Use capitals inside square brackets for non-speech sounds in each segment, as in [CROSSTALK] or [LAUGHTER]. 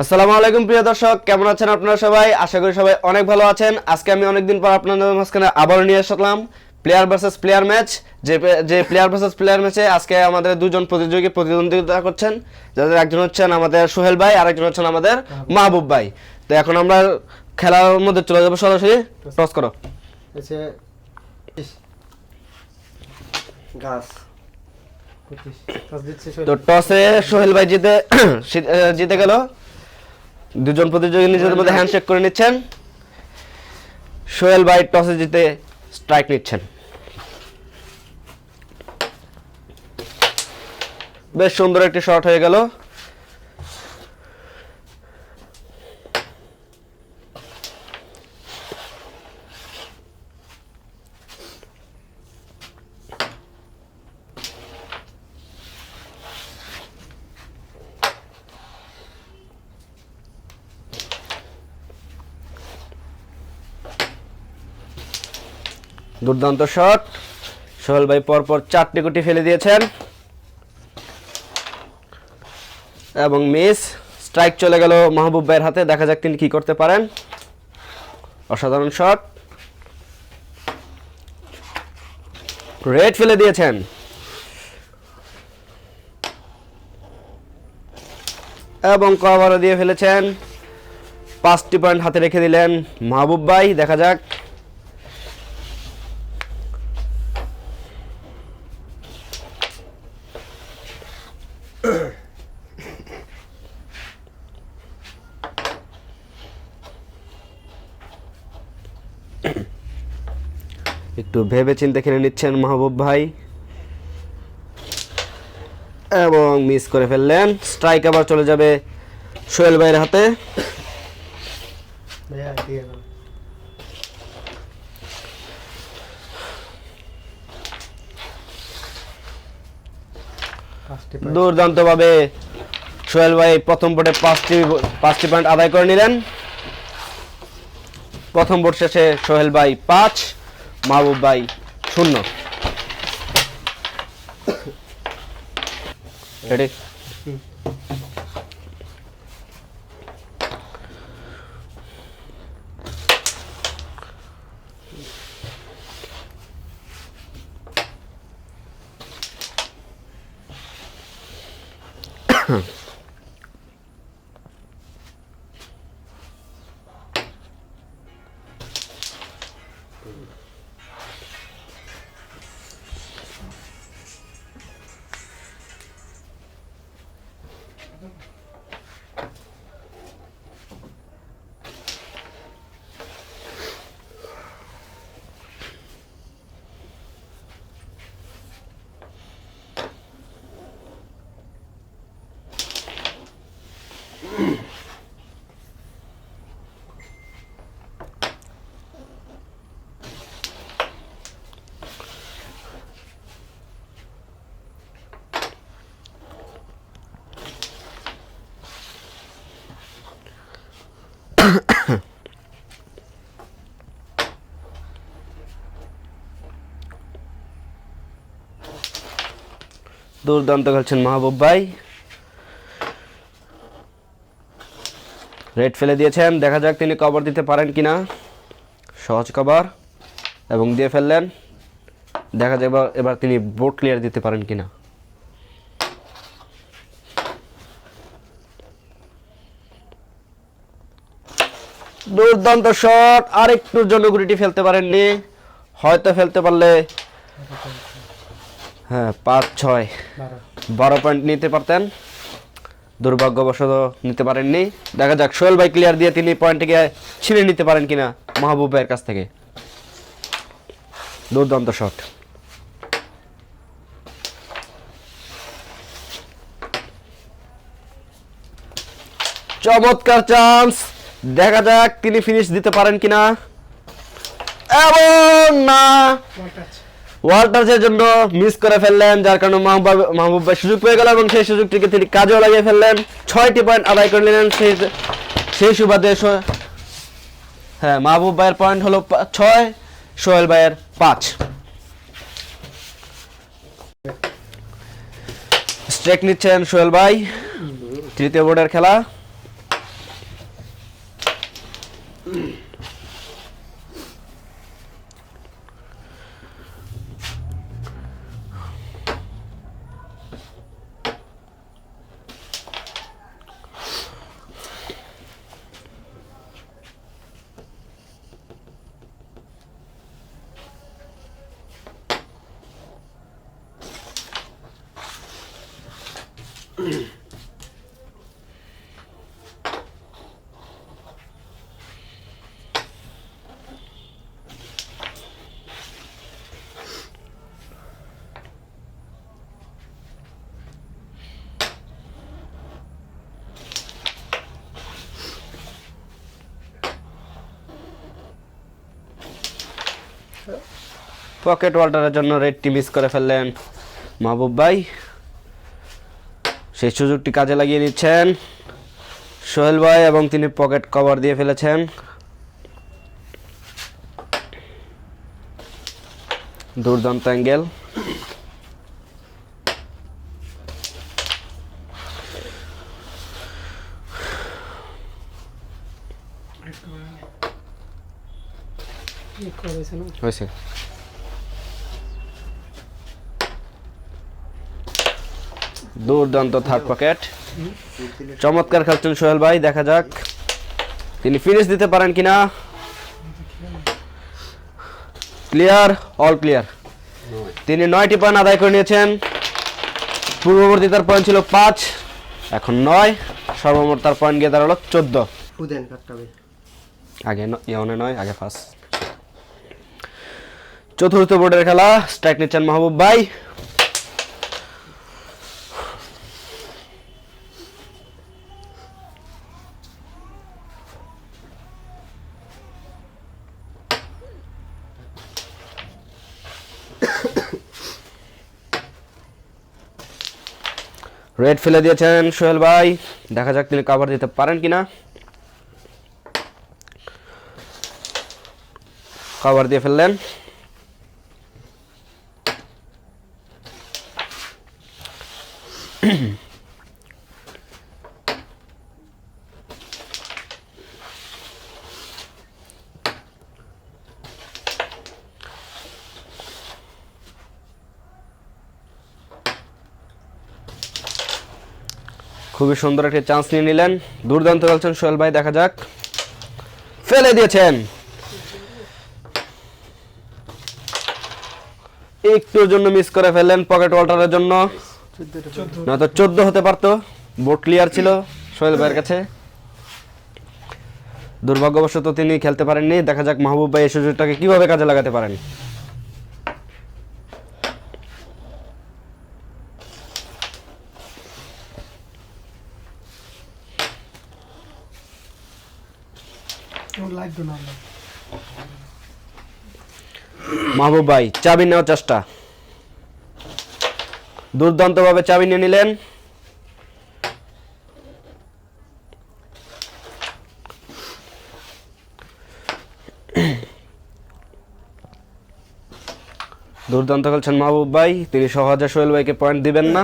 আসসালামু আলাইকুম প্রিয় দর্শক কেমন আছেন আপনারা সবাই? আশা করি সবাই অনেক ভালো আছেন। আজকে আমি অনেকদিন পর আপনাদের মাঝখানে আবারও নিয়ে আসলাম। প্লেয়ার ভার্সেস প্লেয়ার ম্যাচ যে যে প্লেয়ার ভার্সেস প্লেয়ার ম্যাচে আজকে আমাদের দুজন প্রতিযোগী প্রতিদ্বন্দ্বিতা করছেন। যাদের একজন হচ্ছেন আমাদের সোহেল ভাই আর একজন হচ্ছেন আমাদের মাহবুব। ভাই। তো এখন আমরা খেলার মধ্যে চলে যাব সরাসরি। টস করো। হচ্ছে তো টসে সোহেল ভাই জিতে [CLEARS THROAT] জিতে গেল। দুজন প্রতিযোগী নিজেদের মধ্যে হ্যান্ডশেক করে নিচ্ছেন। সোহেল ভাই টসে জিতে স্ট্রাইক নিচ্ছেন। বেশ সুন্দর একটি শট হয়ে গেল। দুর্দান্ত শট। সোহেল ভাই পরপর চারটি গুটি ফেলে দিয়েছেন। এবং মিস, স্ট্রাইক চলে গেল মাহবুব ভাইয়ের হাতে। দেখা যাক তিনি কি করতে পারেন। অসাধারণ শট। রেড ফেলে দিয়েছেন। এবং কভারও দিয়ে ফেলেছেন। পাঁচটি পয়েন্ট হাতে রেখে দিলেন মাহবুব ভাই। দেখা যাক। একটু ভেবে চিন্তে খেলে নিচ্ছেন মাহবুব ভাই। এবং মিস করে ফেললেন। স্ট্রাইক আবার চলে যাবে সোহেল ভাইয়ের হাতে। point। দুর্দান্তভাবে সোহেল ভাই প্রথম বোর্ডে পাঁচটি পাঁচটি পয়েন্ট আদায় করে নিলেন। প্রথম বোর্ড শেষে সোহেল ভাই পাঁচ। মাহবুব ভাই শূন্য। রেডি দুর্দান্ত খেলছেন মাহবুব ভাই। রেড ফেলে দিয়েছেন, দেখা যাক তিনি কভার দিতে পারেন কিনা। সহজ কভার এবং দিয়ে ফেললেন। দেখা যাক এবার তিনি বোর্ড ক্লিয়ার দিতে পারেন কিনা। দুর্দান্ত শট আর একটু জন্য গুটিটি ফেলতে পারেননি। হয়তো ফেলতে পারলে হ্যাঁ পাঁচ ছয়। বারো। পয়েন্ট নিতে পারতেন। দুর্ভাগ্যবশত নিতে পারেননি। দেখা যাক সোহেল ভাই ক্লিয়ার দিয়ে তিনি পয়েন্টটিকে ছিঁড়ে নিতে পারেন কিনা মাহবুব ভাইয়ের কাছ থেকে। দুর্দান্ত শট চমৎকার চান্স দেখা যাক তিনি ফিনিশ দিতে পারেন কিনা। এবং না। ওয়াল্টার্সের জন্য মিস করে ফেললেন, যার কারণে মাহবুব মাহবুব ভাই সুযোগ পেয়ে গেল এবং সেই সুযোগটিকে তিনি কাজেও লাগিয়ে ফেললেন। ছয়টি পয়েন্ট আদায় করে নিলেন, সেই সেই সুবাদে হ্যাঁ মাহবুব ভাইয়ের পয়েন্ট হলো ছয়, সোহেল ভাইয়ের পাঁচ। স্ট্রেক নিচ্ছেন সোহেল ভাই। তৃতীয় বোর্ডের খেলা। পকেট ওয়াটারের জন্য রেডটি মিস করে ফেললেন মাহবুব ভাই। সেই সুযোগটি কাজে লাগিয়ে নিচ্ছেন সোহেল ভাই এবং তিনি পকেট কভার দিয়ে ফেলেছেন। দুর্দান্ত অ্যাঙ্গেল। হয়েছে। দুর্দান্ত থার্ড পকেট। চমৎকার খেলছেন সোহেল ভাই দেখা যাক তিনি ফিনিশ দিতে পারেন কিনা। ক্লিয়ার অল ক্লিয়ার তিনি নয়টি পয়েন্ট আদায় করে নিয়েছেন। পূর্ববর্তী তার পয়েন্ট ছিল পাঁচ এখন নয়। সর্বমোট তার পয়েন্ট গিয়ে দাঁড়াল চোদ্দ। আগে ইয়নে নয় আগে ফার্স্ট চতুর্থ বোর্ডের খেলা স্ট্রাইক নিচ্ছেন মাহবুব ভাই। রেড ফেলে দিয়েছেন সোহেল ভাই। দেখা যাক তিনি কাভার দিতে পারেন কিনা। কাভার দিয়ে ফেললেন। খুবই সুন্দর একটি চান্স নিয়ে নিলেন। দুর্দান্ত খেলছেন সোহেল ভাই, দেখা যাক। ফেলে দিয়েছেন। একটুর জন্য মিস করে ফেললেন পকেট ওয়াল্টারের জন্য। চোদ্দোটা নয়তো চোদ্দ হতে পারতো বোর্ড ক্লিয়ার ছিল সোহেল ভাইয়ের কাছে। দুর্ভাগ্যবশত তিনি খেলতে পারেননি। দেখা যাক মাহবুব ভাই এই সুযোগটাকে কীভাবে কাজে লাগাতে পারেন কেমন লাগবে না আপনার? মাহবুব ভাই চাবি নেওয়ার চেষ্টা। দুর্দান্তভাবে চাবি নিয়ে নিলেন। দুর্দান্ত খেলছেন মাহবুব ভাই। তিনি সহজে সোহেল ভাইকে পয়েন্ট দিবেন না।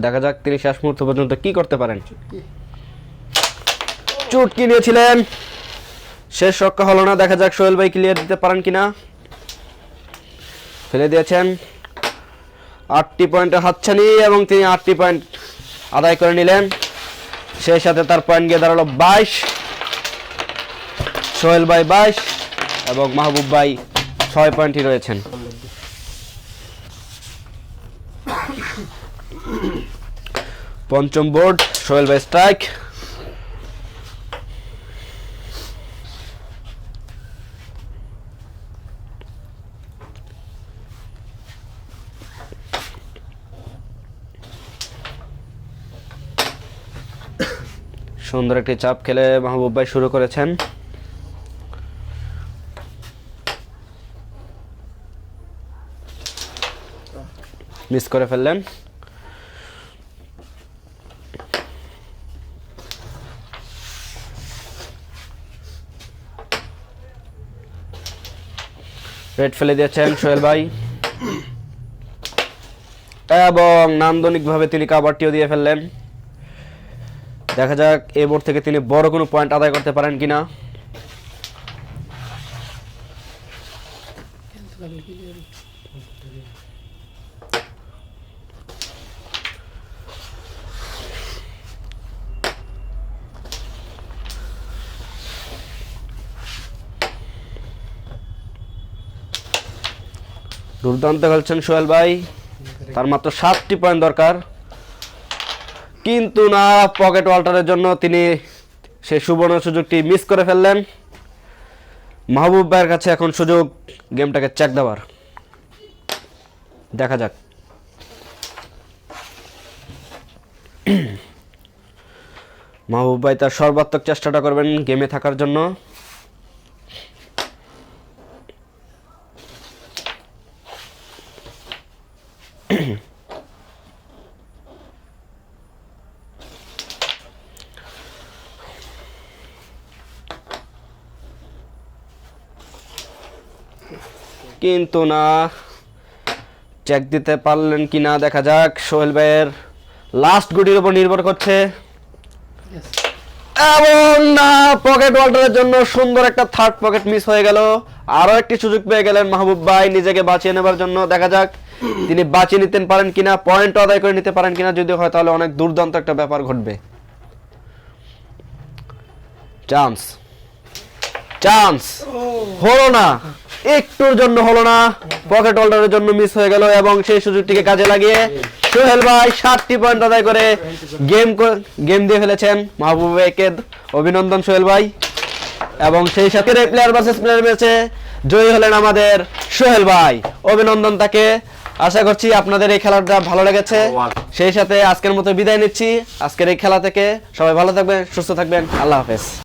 দেখা যাক তিনি শেষ মুহূর্ত পর্যন্ত কি করতে পারেন। চুটকি নিয়েছিলেন। শেষ রক্ষা হলো না, দেখা যাক সোহেল ভাই ক্লিয়ার দিতে পারেন কিনা। ফেলে দিয়েছেন। আটটি পয়েন্টের হাতছানি এবং তিনি আটটি পয়েন্ট আদায় করে নিলেন। সেই সাথে তার পয়েন্ট গিয়ে দাঁড়াল বাইশ। সোহেল ভাই বাইশ এবং মাহবুব ভাই ছয় পয়েন্টই রয়েছেন। পঞ্চম বোর্ড, সোহেল ভাই স্ট্রাইক সুন্দর একটি চাপ খেলে মাহবুব ভাই শুরু করেছেন। মিস করে ফেললেন। রেড ফেলে দিয়েছেন সোহেল ভাই। এবং নান্দনিকভাবে তিনি কাবারটিও দিয়ে ফেললেন। দেখা যাক, এ বোর্ড থেকে তিনি বড় কোনো পয়েন্ট আদায় করতে পারেন কিনা। দুর্দান্ত খেলছেন সোহেল ভাই। তার মাত্র সাতটি পয়েন্ট দরকার। কিন্তু না পকেট ওয়াল্টারের জন্য তিনি সেই সুবর্ণ সুযোগটি মিস করে ফেললেন। মাহবুব ভাইয়ের কাছে এখন সুযোগ গেমটাকে চেক দেওয়ার। দেখা যাক। [CLEARS THROAT] মাহবুব ভাই তার সর্বাত্মক চেষ্টাটা করবেন গেমে থাকার জন্য। [CLEARS THROAT] কিন্তু না। চেক দিতে পারলেন কি না দেখা যাক। সোহেল ভাইয়ের লাস্ট গুটির উপর নির্ভর করছে। এবং না পকেট ওয়াল্টারের জন্য সুন্দর একটা থার্ড পকেট মিস হয়ে গেল। আরও একটি সুযোগ পেয়ে গেলেন মাহবুব ভাই নিজেকে বাঁচিয়ে নেবার জন্য। দেখা যাক তিনি বাঁচিয়ে নিতে পারেন কিনা পয়েন্ট আদায় করে নিতে পারেন কিনা। যদি হয় তাহলে অনেক দুর্দান্ত একটা ব্যাপার ঘটবে। চান্স চান্স হলো না। একটুর জন্য হলো না। পকেট হোল্ডারের জন্য মিস হয়ে গেল এবং সেই সুযোগটিকে কাজে লাগিয়ে সোহেল ভাই সাতটি পয়েন্ট আদায় করে গেম গেম দিয়ে ফেলেছেন মাহবুব ভাইকে অভিনন্দন সোহেল ভাই। এবং সেই সাথে প্লেয়ার ভার্সেস প্লেয়ার ম্যাচে জয়ী হলেন আমাদের সোহেল ভাই। অভিনন্দন তাকে। আশা করছি আপনাদের এই খেলাটা ভালো লেগেছে। সেই সাথে আজকের মতো বিদায় নিচ্ছি। আজকের এই খেলা থেকে সবাই ভালো থাকবেন, সুস্থ থাকবেন। আল্লাহ হাফেজ।